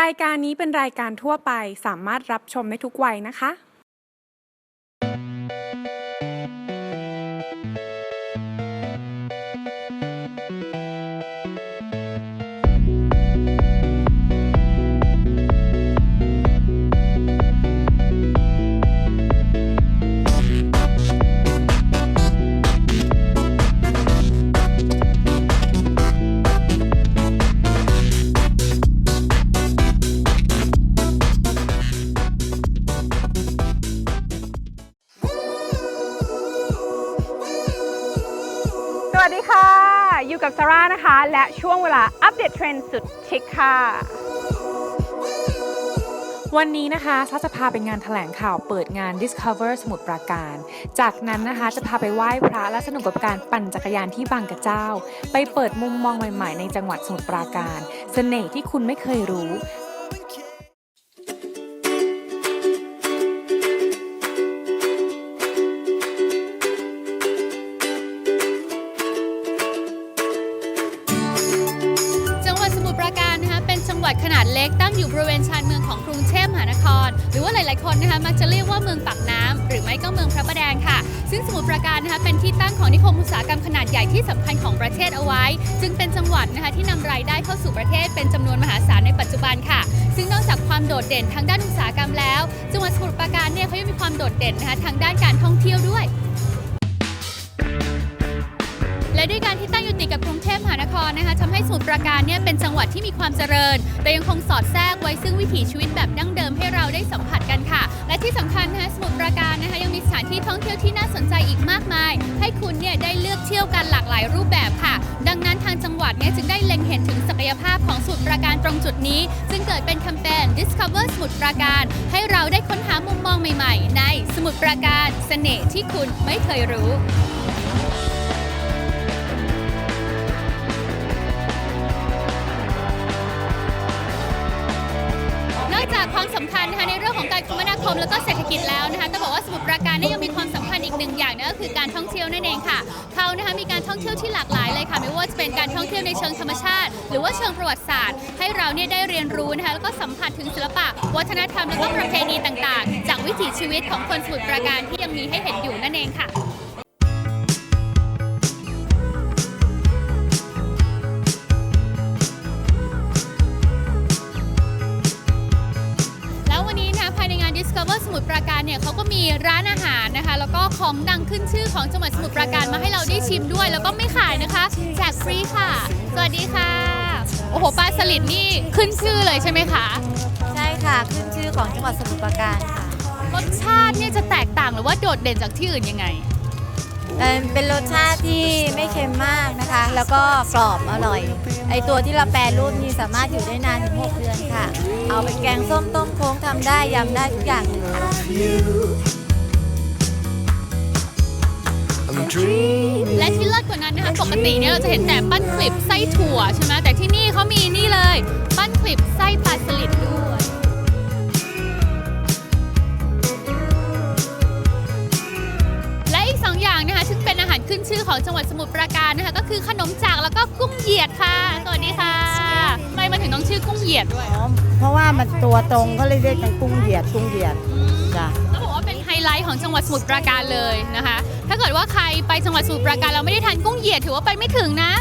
รายการนี้เป็นรายการทั่วไปสามารถรับชมได้ทุกวัยนะคะ วัสดีค่ะ อยู่กับซาร่านะคะ และช่วงเวลาอัปเดตเทรนด์สุดชิคค่ะ วันนี้นะคะซาจะพาไปงานแถลงข่าวเปิดงาน Discover สมุทรปราการ จากนั้นนะคะจะพาไปไหว้พระและสนุกกับการปั่นจักรยานที่บางกระเจ้า ไปเปิดมุมมองใหม่ๆ ในจังหวัดสมุทรปราการ เสน่ห์ที่คุณไม่เคยรู้ ริเวณชานเมืองของกรุงเทพมหานคร หรือว่าหลาย ๆ คนนะคะมักจะเรียกว่าเมืองปากน้ำหรือไม่ก็เมืองพระประแดงค่ะ ซึ่งสมุทรปราการนะคะเป็นที่ตั้งของนิคมอุตสาหกรรมขนาดใหญ่ที่สำคัญของประเทศเอาไว้ จึงเป็นจังหวัดนะคะที่นำรายได้เข้าสู่ประเทศเป็นจำนวนมหาศาลในปัจจุบันค่ะ ซึ่งนอกจากความโดดเด่นทางด้านอุตสาหกรรมแล้ว จังหวัดสมุทรปราการเนี่ยเขายังมีความโดดเด่นนะคะทางด้านการท่องเที่ยวด้วย ด้วยการที่ตั้งอยู่ติดกับกรุงเทพมหานครนะคะทำให้สมุทรปราการเนี่ยเป็นจังหวัดที่มีความเจริญ แต่ยังคงสอดแทรกไว้ซึ่งวิถีชีวิตแบบดั้งเดิมให้เราได้สัมผัสกันค่ะ และที่สำคัญนะคะสมุทรปราการนะคะยังมีสถานที่ท่องเที่ยวที่น่าสนใจอีกมากมาย ให้คุณเนี่ยได้เลือกเที่ยวกันหลากหลายรูปแบบค่ะ ดังนั้นทางจังหวัดเนี่ยจึงได้เล็งเห็นถึงศักยภาพของสมุทรปราการตรงจุดนี้จึงเกิดเป็นแคมเปญ Discover สมุทรปราการ ให้เราได้ค้นหามุมมองใหม่ ๆ ในสมุทรปราการเสน่ห์ที่คุณไม่เคยรู้ ของการคมนาคมแล้วก็เศรษฐกิจแล้วนะคะต้องบอกว่าสมุทรปราการนี่ยังมีความสำคัญอีกหนึ่งอย่างนั่นก็คือการท่องเที่ยวนั่นเองค่ะเขานะคะมีการท่องเที่ยวที่หลากหลายเลยค่ะไม่ว่าจะเป็นการท่องเที่ยวในเชิงธรรมชาติ หรือว่าเชิงประวัติศาสตร์ ให้เราเนี่ยได้เรียนรู้นะคะแล้วก็สัมผัสถึงศิลปะ วัฒนธรรมแล้วก็ประเพณีต่างๆ จากวิถีชีวิตของคนสมุทรปราการที่ยังมีให้เห็นอยู่นั่นเองค่ะ เนี่ยเขาก็มีร้านอาหารนะคะ แล้วก็ของดังขึ้นชื่อของจังหวัดสมุทรปราการมาให้เราได้ชิมด้วย แล้วก็ไม่ขายนะคะแจกฟรีค่ะ สวัสดีค่ะ โอ้โหปลาสลิดนี่ขึ้นชื่อเลยใช่ไหมคะใช่ค่ะขึ้นชื่อของจังหวัดสมุทรปราการค่ะรสชาติเนี่ยจะแตกต่างหรือว่าโดดเด่นจากที่อื่นยังไง เอ่อเป็นรสชาติที่ไม่เค็มมากนะคะ แล้วก็กรอบอร่อย ไอตัวที่เราแปรรูปนี่สามารถอยู่ได้นานถึง 6 เดือนค่ะ เอาไปแกงส้มต้มโค้งทำได้ยำได้ทุกอย่างเลยค่ะ Dream. และที่เลิศกว่านั้นนะคะปกติเนี่ยเราจะเห็นแต่ปั้นคลิปไส้ถั่วใช่ไหมแต่ที่นี่เขามีนี่เลย ปั้นคลิปไส้ปลาสลิดด้วย และอีกสองอย่างนะคะซึ่ง ขึ้นชื่อของจังหวัดสมุทรปราการนะคะก็คือขนมจากแล้วก็กุ้งเหยียดค่ะสวัสดีค่ะทำไมมันถึงต้องชื่อกุ้งเหยียดด้วยเพราะว่ามันตัวตรงก็เลยเรียกกันกุ้งเหยียดกุ้งเหยียดจ้ะต้องบอกว่าเป็นไฮไลท์ของจังหวัดสมุทรปราการเลยนะคะ ถ้าเกิดว่าใครไปจังหวัดสมุทรปราการเราไม่ได้ทานกุ้งเหยียดถือว่าไปไม่ถึงนะ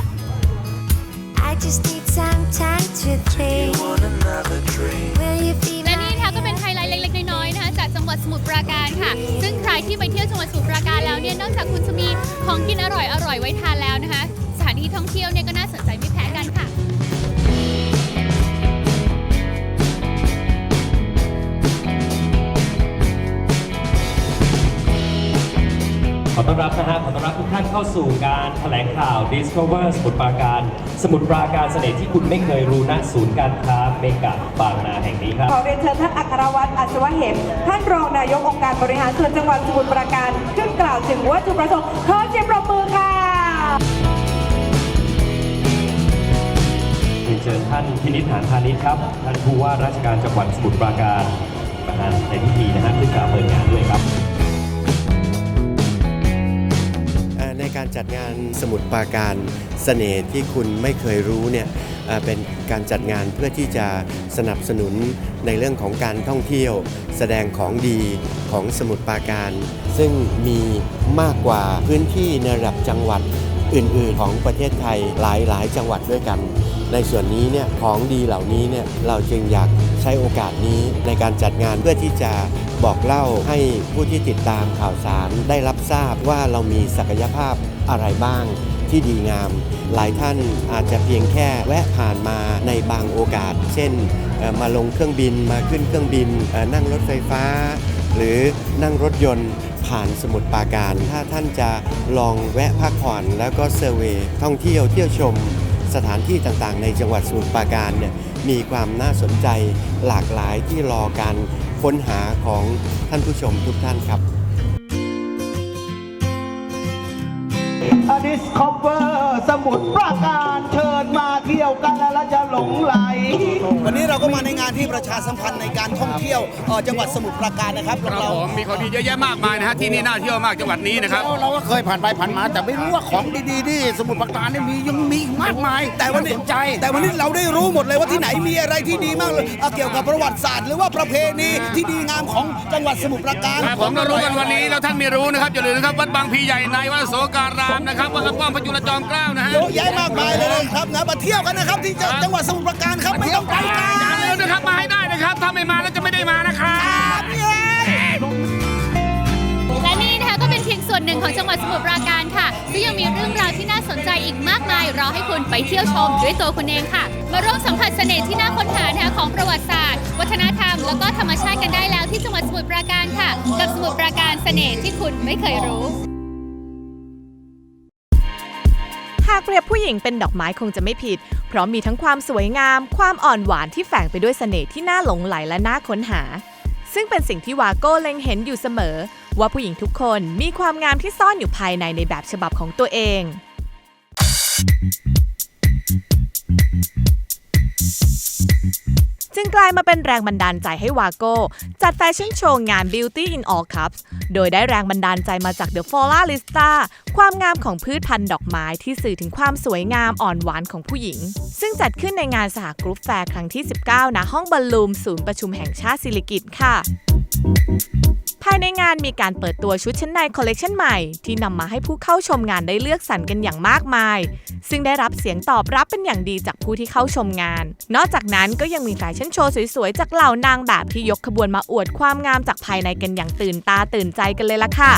I just need some time to think. Want another dream? Will you be และ my นี่นะคะก็เป็นไฮไลท์ จากจังหวัดสมุทรปราการค่ะ ซึ่งใครที่ไปเที่ยวจังหวัดสมุทรปราการแล้วเนี่ยนอกจากคุณจะมีของกินอร่อยๆไว้ทานแล้วนะคะ สถานที่ท่องเที่ยวเนี่ยก็น่าสนใจไม่แพ้กันค่ะ ขอต้อนรับนะฮะขอต้อนรับทุกท่านเข้าสู่การแถลงข่าว Discover สมุทรปราการ สมุทรปราการเสน่ห์ที่คุณไม่เคยรู้ณศูนย์การค้าเมกะบางนาแห่งนี้ครับ ขอเรียนเชิญท่านอัครวัตรอัศวะเหมท่านรองนายกองค์การบริหารส่วนจังหวัดสมุทรปราการขึ้นกล่าวถึงวัตถุประสงค์ขอเสียงปรบมือค่ะเรียนเชิญท่านพินิจหานพาณิชย์ครับท่านผู้ว่าราชการจังหวัดสมุทรปราการประธานในพิธีนะฮะขึ้นกล่าวเปิดงานด้วยครับ ในการจัดงานสมุดปาการเสน่ห์ที่คุณไม่เคยรู้เนี่ยเป็นการจัดงานเพื่อที่จะสนับสนุนในเรื่องของการท่องเที่ยว แสดงของดีของสมุดปราการ ซึ่งมีมากกว่าพื้นที่ในระดับจังหวัดอื่นๆ ของประเทศไทยหลายๆ จังหวัดด้วยกัน ในส่วนนี้เนี่ยของดีเหล่านี้เนี่ยเราจึงอยากใช้โอกาสนี้ในการจัดงานเพื่อที่จะบอกเล่าให้ผู้ที่ติดตามข่าวสารได้รับทราบว่าเรามีศักยภาพอะไรบ้างที่ดีงาม หลายท่านอาจจะเพียงแค่แวะผ่านมาในบางโอกาส เช่น มาลงเครื่องบินมาขึ้นเครื่องบิน นั่งรถไฟฟ้า หรือนั่งรถยนต์ผ่านสมุทรปราการ ถ้าท่านจะลองแวะพักผ่อนแล้วก็เซอร์เวยท่องเที่ยวเที่ยวชม สถานที่ต่างๆ ในจังหวัดสมุทรปราการเนี่ยมีความน่าสนใจหลากหลายที่รอการค้นหาของท่านผู้ชมทุกท่านครับ Discover สมุทรปราการเชิญ มาเที่ยวกันแล้วจะหลงไหล วันนี้เราก็มาในงานที่ประชาสัมพันธ์ในการท่องเที่ยวเอ่อจังหวัดสมุทรปราการนะครับครับเราผมมีของดีเยอะแยะมากมายนะฮะที่นี่น่าเที่ยวมากจังหวัดนี้นะครับ เราก็เคยผ่านไปผ่านมา แต่ไม่รู้ว่าของดีๆที่สมุทรปราการนี่มียังมีอีกมากมายแต่วันนี้าสนใจแต่วันนี้เราได้รู้หมดเลยว่าที่ไหนมีอะไรที่ดีมากเลยเอ่อเกี่ยวกับประวัติศาสตร์หรือว่าประเพณีที่ดีงามของจังหวัดสมุทรปราการ ครับผมเรารู้กันวันนี้แล้วท่านไม่รู้นะครับอย่าลืมนะครับวัดบางพลีใหญ่ในวัดอโสการามนะครับวัดกระป้อมพระจุลจอมเกล้านะฮะ เยอะแยะมากมายเลยนะครับนะมาเที่ยวกันนะครับ ที่จังจังหวัดสมุทรปราการครับไม่ต้องไปไกลอย่าลืมนะครับมาให้ได้นะครับ ถ้าไม่มาแล้วจะไม่ได้มานะครับและนี่นะคะก็เป็นเพียงส่วนหนึ่งของจังหวัดสมุทรปราการค่ะซึ่งยังมีเรื่องราวที่น่าสนใจอีกมากมาย รอให้คุณไปเที่ยวชมด้วยตัวคุณเองค่ะ มาร่วมสัมผัสเสน่ห์ที่น่าค้นหานะคะของประวัติศาสตร์ วัฒนธรรม แล้วก็ธรรมชาติกันได้แล้วที่จังหวัดสมุทรปราการค่ะ กับสมุทรปราการเสน่ห์ที่คุณไม่เคยรู้ากเปรียบผู้หญิงเป็นดอกไม้คงจะไม่ผิด เพราะมีทั้งความสวยงาม ความอ่อนหวานที่แฝงไปด้วยเสน่ห์ที่น่าหลงไหลและน่าค้นหา ซึ่งเป็นสิ่งที่วาโก้เล็งเห็นอยู่เสมอ ว่าผู้หญิงทุกคนมีความงามที่ซ่อนอยู่ภายในในแบบฉบับของตัวเองจึงกลายมาเป็นแรงบันดาลใจให้วาโก้จัดแฟชั่นโชว์งาน Beauty in All Cups โดยได้แรงบันดาลใจมาจาก The Flora Lista ความงามของพืชพันธุ์ดอกไม้ที่สื่อถึงความสวยงามอ่อนหวานของผู้หญิง ซึ่งจัดขึ้นในงานสหกรุ๊ปแฟร์ครั้งที่ 19ณห้องบอลลูมศูนย์ประชุมแห่งชาติสิริกิติ์ค่ะภายในงานมีการเปิดตัวชุดชั้นในคอลเลกชันใหม่ ที่นำมาให้ผู้เข้าชมงานได้เลือกสรรกันอย่างมากมาย ซึ่งได้รับเสียงตอบรับเป็นอย่างดีจากผู้ที่เข้าชมงาน นอกจากนั้นก็ยังมีแฟชั่นโชว์สวยๆ จากเหล่านางแบบที่ยกขบวนมาอวดความงามจากภายในกันอย่างตื่นตาตื่นใจกันเลยล่ะค่ะ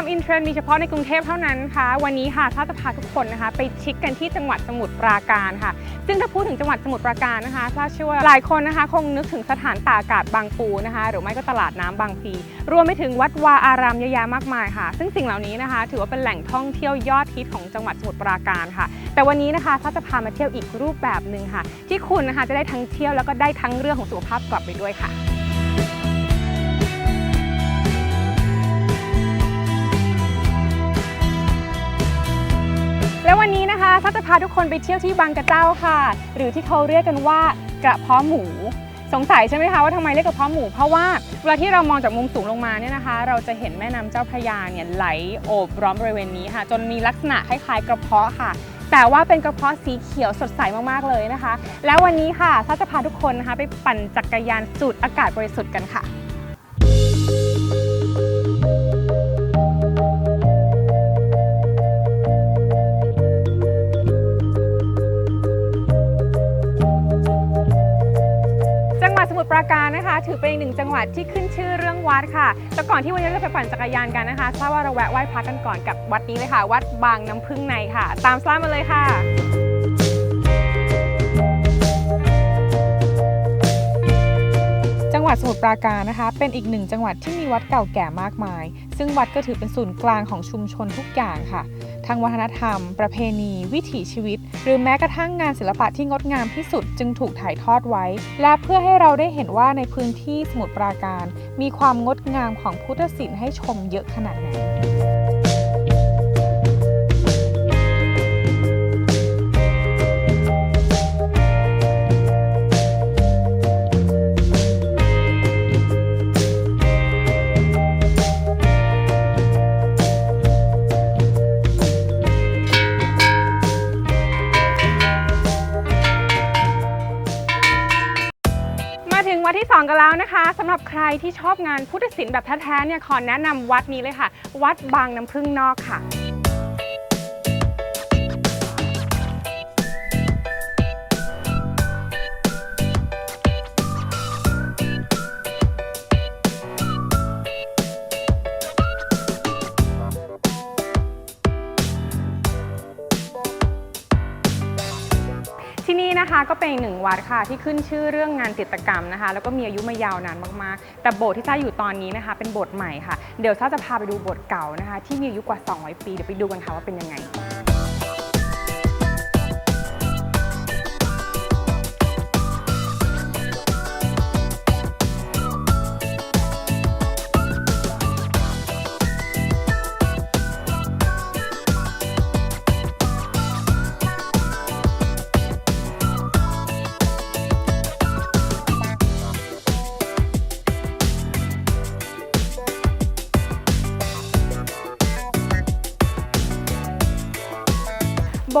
ความอินเทรนด์มีเฉพาะในกรุงเทพเท่านั้นคะวันนี้ค่ะถ้าจะพาทุกคนนะคะ ไปชิคกันที่จังหวัดสมุทรปราการค่ะ ซึ่งถ้าพูดถึงจังหวัดสมุทรปราการนะคะซาเชื่อว่าหลายคนนะคะ คงนึกถึงสถานตากอากาศบางปูนะคะ หรือไม่ก็ตลาดน้ำบางพี รวมไปถึงวัดวาอารามเยอะแยะมากมายค่ะ ซึ่งสิ่งเหล่านี้นะคะ ถือว่าเป็นแหล่งท่องเที่ยวยอดฮิตของจังหวัดสมุทรปราการค่ะ แต่วันนี้นะคะซาจะพามาเที่ยวอีกรูปแบบหนึ่งค่ะ ที่คุณนะคะจะได้ทั้งเที่ยวแล้วก็ได้ทั้งเรื่องของสุขภาพกลับไปด้วยค่ะ แล้ววันนี้นะคะถ้าจะพาทุกคนไปเที่ยวที่บางกระเจ้าค่ะ หรือที่เขาเรียกกันว่ากระเพาะหมู สงสัยใช่ไหมคะว่าทำไมเรียกกระเพาะหมู เพราะว่าเวลาที่เรามองจากมุมสูงลงมาเนี่ยนะคะ เราจะเห็นแม่น้ำเจ้าพระยาเนี่ยไหลโอบล้อมบริเวณนี้ค่ะ จนมีลักษณะคล้ายๆ กระเพาะค่ะ แต่ว่าเป็นกระเพาะสีเขียวสดใสมากๆเลยนะคะ แล้ววันนี้ค่ะถ้าจะพาทุกคนนะคะไปปั่นจักรยานสูดอากาศบริสุทธิ์กันค่ะ รปราการนะคะ ถือเป็นอีกหนึ่งจังหวัดที่ขึ้นชื่อเรื่องวัดค่ะ แต่ก่อนที่วันนี้เราจะไปปั่นจักรยานกันนะคะทราบว่าเราแวะไหว้พระกันก่อนกับวัดนี้เลยค่ะ วัดบางน้ำพึ่งในค่ะ ตามสไลด์มาเลยค่ะ จังหวัดสมุทรปราการนะคะ เป็นอีกหนึ่งจังหวัดที่มีวัดเก่าแก่มากมาย ซึ่งวัดก็ถือเป็นศูนย์กลางของชุมชนทุกอย่างค่ะ ทางวัฒนธรรม ประเพณี วิถีชีวิต หรือแม้กระทั่งงานศิลปะที่งดงามที่สุดจึงถูกถ่ายทอดไว้ และเพื่อให้เราได้เห็นว่าในพื้นที่สมุทรปราการ มีความงดงามของพุทธศิลป์ให้ชมเยอะขนาดไหน แล้วนะคะสำหรับใครที่ชอบงานพุทธศิลป์แบบแท้ๆเนี่ยขอแนะนำวัดนี้เลยค่ะ วัดบางน้ำพึ่งนอกค่ะ นะคะก็เป็นหนึ่งวัดค่ะที่ขึ้นชื่อเรื่องงานจิตรกรรมนะคะ แล้วก็มีอายุมายาวนานมากๆ แต่โบสถ์ที่ซ่าอยู่ตอนนี้นะคะ เป็นโบสถ์ใหม่ค่ะ เดี๋ยวซ่าจะพาไปดูโบสถ์เก่านะคะ ที่มีอายุกว่า 200 ปีเดี๋ยวไปดูกันค่ะว่าเป็นยังไง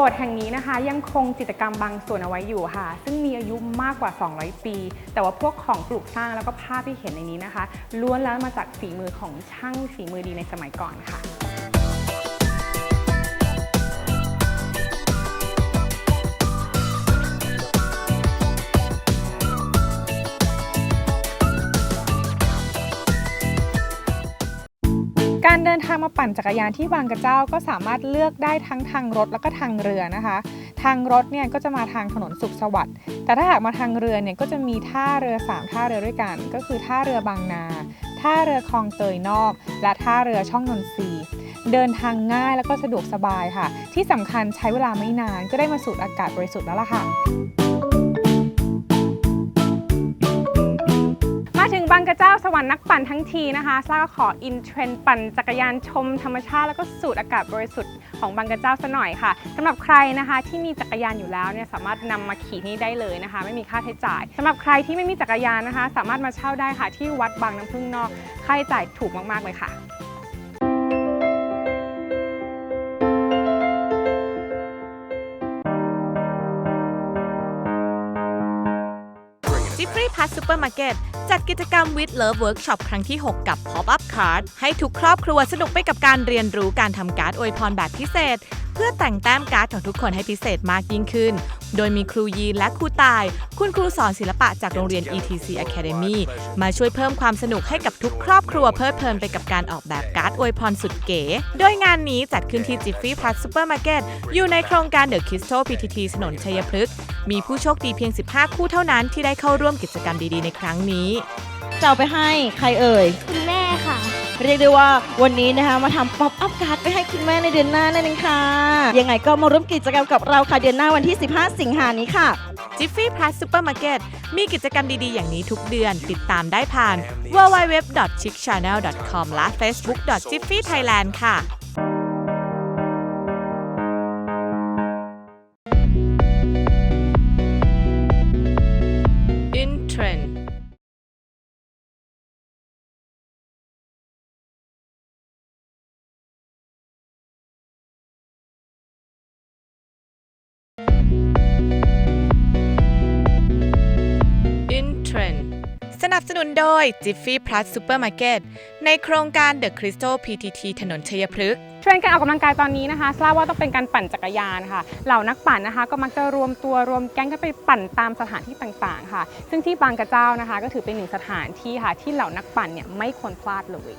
สถ์แห่งนี้นะคะ ยังคงจิตรกรรมบางส่วนเอาไว้อยู่ค่ะ ซึ่งมีอายุมากกว่า 200 ปี แต่ว่าพวกของปลูกสร้างแล้วก็ภาพที่เห็นในนี้นะคะล้วนแล้วมาจากฝีมือของช่างฝีมือดีในสมัยก่อนค่ะ การเดินทางมาปั่นจักรยานที่บางกระเจ้าก็สามารถเลือกได้ทั้งทางรถแล้วก็ทางเรือนะคะ ทางรถเนี่ยก็จะมาทางถนนสุขสวัสดิ์ แต่ถ้าหากมาทางเรือเนี่ยก็จะมีท่าเรือ 3 ท่าเรือด้วยกัน ก็คือท่าเรือบางนา ท่าเรือคลองเตยนอก และท่าเรือช่องนนทรีย์เดินทางง่ายแล้วก็สะดวกสบายค่ะ ที่สำคัญใช้เวลาไม่นานก็ได้มาสูดอากาศบริสุทธิ์แล้วล่ะค่ะ กระเจ้าสวรรค์นักปั่นทั้งทีนะคะซาก็ขออินเทรนปั่นจักรยานชมธรรมชาติ แล้วก็สูดอากาศบริสุทธิ์ของบางกระเจ้าซะหน่อยค่ะสำหรับใครนะคะที่มีจักรยานอยู่แล้วเนี่ยสามารถนำมาขี่นี่ได้เลยนะคะ ไม่มีค่าใช้จ่ายสำหรับใครที่ไม่มีจักรยานนะคะ สามารถมาเช่าได้ค่ะที่วัดบางน้ำพึ่งนอก ค่าใช้จ่ายถูกมากๆเลยค่ะ พัฒซูเปอร์มาร์เก็ตจัดกิจกรรม with love workshop ครั้งที่ 6 กับ pop up card ให้ทุกครอบครัวสนุกไปกับการเรียนรู้การทำการ์ดอวยพรแบบพิเศษ เพื่อแต่งแต้มการ์ดของทุกคนให้พิเศษมากยิ่งขึ้นโดยมีครูยีนและครูตาย คุณครูสอนศิลปะจากโรงเรียน ETC Academy มาช่วยเพิ่มความสนุกให้กับทุกครอบครัวเพลิดเพลินไปกับการออกแบบการ์ดอวยพรสุดเก๋ โดยงานนี้จัดขึ้นที่จิฟฟี่พลัสซูเปอร์มาร์เก็ตอยู่ในโครงการ The Crystal PTT ถนนชัยพฤกษ์มีผู้โชคดีเพียง 15 คู่เท่านั้นที่ได้เข้าร่วมกิจกรรมดีๆ ในครั้งนี้จะเอาไปให้ใครเอ่ย เรียกได้ว่าวันนี้นะคะมาทำป๊อปอัพการ์ดไปให้คุณแม่ในเดือนหน้านั่นเองค่ะยังไงก็มาร่วมกิจกรรมกับเราค่ะเดือนหน้าวันที่ 15 สิงหานี้ค่ะจิฟฟี่พลัสซูเปอร์มาร์เก็ตมีกิจกรรมดีๆ อย่างนี้ทุกเดือนติดตามได้ผ่าน www.chickchannel.com และ facebook.jiffythailand ค่ะ โดย Jiffy Plus Supermarket ในโครงการ The Crystal PTT ถนนชัยพฤกษ์เทรนด์การออกกำลังกายตอนนี้นะคะทราบว่าต้องเป็นการปั่นจักรยานค่ะ เหล่านักปั่นนะคะ ก็มักจะรวมตัวรวมแก๊งกันไปปั่นตามสถานที่ต่างๆ ค่ะ ซึ่งที่บางกระเจ้านะคะ ก็ถือเป็นหนึ่งสถานที่ค่ะที่เหล่านักปั่นเนี่ยไม่ควรพลาดเลย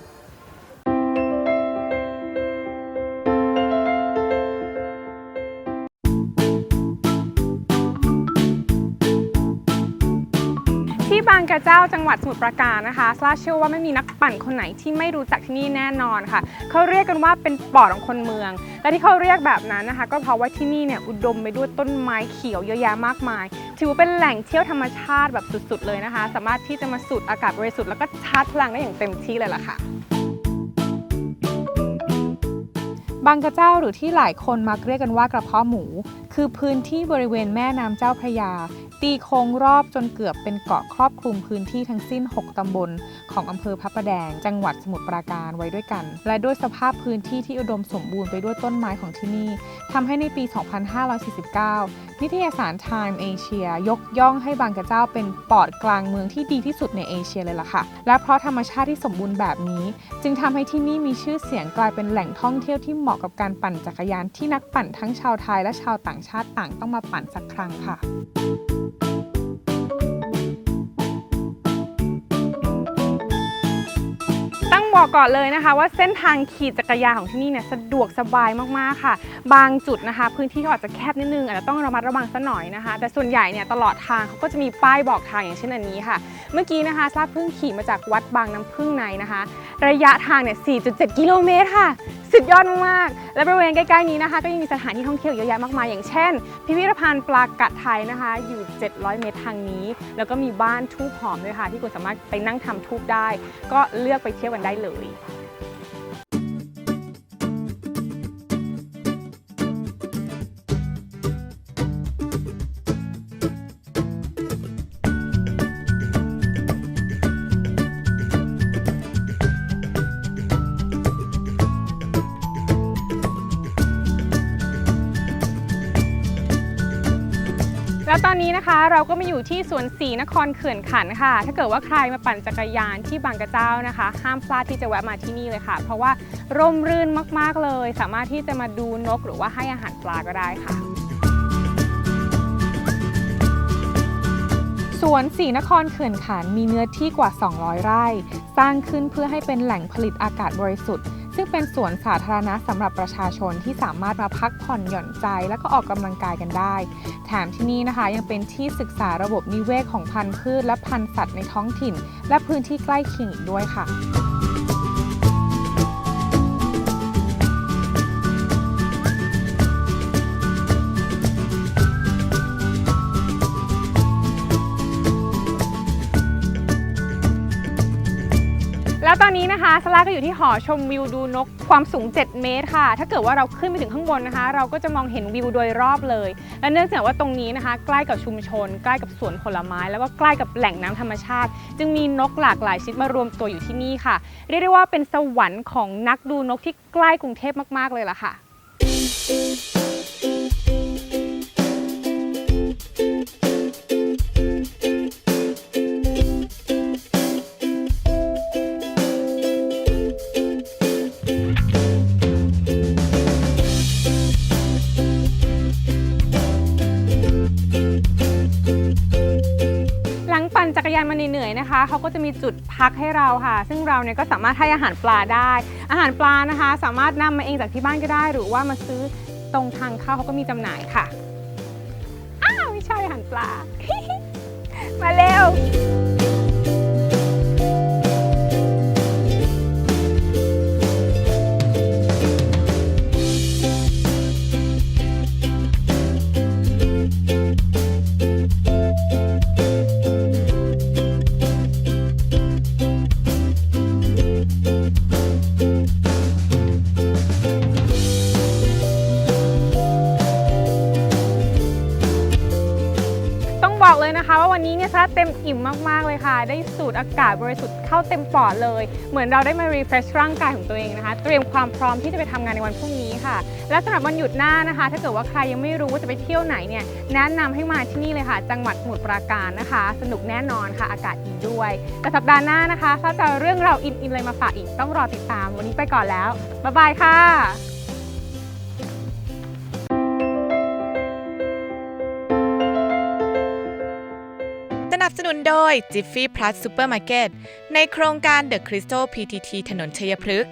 ที่บางางกระเจ้าจังหวัดสมุทรปราการนะคะซาเชื่อว่าไม่มีนักปั่นคนไหนที่ไม่รู้จักที่นี่แน่นอนค่ะเขาเรียกกันว่าเป็นปอดของคนเมือง และที่เขาเรียกแบบนั้นนะคะ ก็เพราะว่าที่นี่เนี่ยอุดมไปด้วยต้นไม้เขียวเยอะแยะมากมาย ถือว่าเป็นแหล่งเที่ยวธรรมชาติแบบสุดๆ เลยนะคะ สามารถที่จะมาสูดอากาศบริสุทธิ์แล้วก็ชาร์จพลังได้อย่างเต็มที่เลยล่ะค่ะบางกระเจ้าหรือที่หลายคนมักเรียกกันว่ากระเพาะหมูคือพื้นที่บริเวณแม่น้ำเจ้าพระยา ตีโค้งรอบจนเกือบเป็นเกาะครอบคลุมพื้นที่ทั้งสิ้น 6 ตำบล ของอำเภอพระประแดง จังหวัดสมุทรปราการไว้ด้วยกัน และด้วยสภาพพื้นที่ที่อุดมสมบูรณ์ไปด้วยต้นไม้ของที่นี่ทำให้ในปี 2549 นิตยสาร Time Asia ยกย่องให้บางกระเจ้าเป็นปอดกลางเมืองที่ดีที่สุดในเอเชียเลยล่ะค่ะ และเพราะธรรมชาติที่สมบูรณ์แบบนี้ จึงทำให้ที่นี่มีชื่อเสียงกลายเป็นแหล่งท่องเที่ยวที่เหมาะกับการปั่นจักรยานที่นักปั่นทั้งชาวไทยและชาวต่างชาติต่างต้องมาปั่นสักครั้งค่ะต้องบอกก่อนเลยนะคะว่าเส้นทางขี่จักรยานของที่นี่เนี่ยสะดวกสบายมากๆค่ะ บางจุดนะคะ พื้นที่เขาอาจจะแคบนิดนึงอาจจะต้องระมัดระวังสักหน่อยนะคะ แต่ส่วนใหญ่เนี่ยตลอดทางเขาก็จะมีป้ายบอกทางอย่างเช่นอันนี้ค่ะ เมื่อกี้นะคะทราบเพิ่งขี่มาจากวัดบางน้ำพึ่งในนะคะ ระยะทางเนี่ย 4.7 กิโลเมตรค่ะสุดยอดมากๆและบริเวณใกล้ๆนี้นะคะ ก็ยังมีสถานที่ท่องเที่ยวเยอะแยะมากมายอย่างเช่น พิพิธภัณฑ์ปลากระไทยนะคะ อยู่ 700 เมตรทางนี้ แล้วก็มีบ้านทูบหอมด้วยค่ะ ที่คุณสามารถไปนั่งทำทูบได้ ก็เลือกไปเที่ยวกันได้เลย แล้วตอนนี้นะคะเราก็มาอยู่ที่สวนสีนครเขื่อนขันค่ะ ถ้าเกิดว่าใครมาปั่นจักรยานที่บางกระเจ้านะคะ ห้ามพลาดที่จะแวะมาที่นี่เลยค่ะ เพราะว่าร่มรื่นมากๆเลย สามารถที่จะมาดูนกหรือว่าให้อาหารปลาก็ได้ค่ะสวนสีนครเขื่อนขันมีเนื้อที่กว่า 200 ไร่ สร้างขึ้นเพื่อให้เป็นแหล่งผลิตอากาศบริสุทธิ์ ซึ่งเป็นสวนสาธารณะสำหรับประชาชนที่สามารถมาพักผ่อนหย่อนใจ และก็ออกกำลังกายกันได้ แถมที่นี่นะคะยังเป็นที่ศึกษาระบบนิเวศของพันธุ์พืช และพันธุ์สัตว์ในท้องถิ่น และพื้นที่ใกล้เคียงอีกด้วยค่ะ อนนี้นะคะสลาก็อยู่ที่หอชมวิวดูนกความสูง 7 เมตรค่ะ ถ้าเกิดว่าเราขึ้นไปถึงข้างบนนะคะ เราก็จะมองเห็นวิวโดยรอบเลย และเนื่องจากว่าตรงนี้นะคะ ใกล้กับชุมชน ใกล้กับสวนผลไม้ แล้วก็ใกล้กับแหล่งน้ำธรรมชาติ จึงมีนกหลากหลายชนิดมารวมตัวอยู่ที่นี่ค่ะ เรียกได้ว่าเป็นสวรรค์ของนักดูนกที่ใกล้กรุงเทพมาก ๆเลยล่ะค่ะ นจักรยานมาเหนื่อยๆนะคะเขาก็จะมีจุดพักให้เราค่ะ ซึ่งเราเนี่ยก็สามารถให้อาหารปลาได้ อาหารปลานะคะ สามารถนำมาเองจากที่บ้านก็ได้ หรือว่ามาซื้อตรงทางเข้าเขาก็มีจำหน่ายค่ะอ้าวไม่ใช่อาหารปลา มาเร็ว บอกเลยนะคะ ว่าวันนี้เนี่ยซาเต็มอิ่มมากๆเลยค่ะ ได้สูดอากาศบริสุทธิ์เข้าเต็มปอดเลย เหมือนเราได้มา refresh ร่างกายของตัวเองนะคะ เตรียมความพร้อมที่จะไปทำงานในวันพรุ่งนี้ค่ะ และสำหรับวันหยุดหน้านะคะ ถ้าเกิดว่าใครยังไม่รู้ว่าจะไปเที่ยวไหนเนี่ยแนะนำให้มาที่นี่เลยค่ะ จังหวัดสมุทรปราการนะคะ สนุกแน่นอนค่ะ อากาศดีด้วย แต่สัปดาห์หน้านะคะซาจะเรื่องเราอินๆเลยมาฝากอีกต้องรอติดตาม วันนี้ไปก่อนแล้วบ๊ายบายค่ะ บสนุนโดย Jiffy Plus Supermarket ในโครงการ The Crystal PTT ถนนชัยพฤกษ์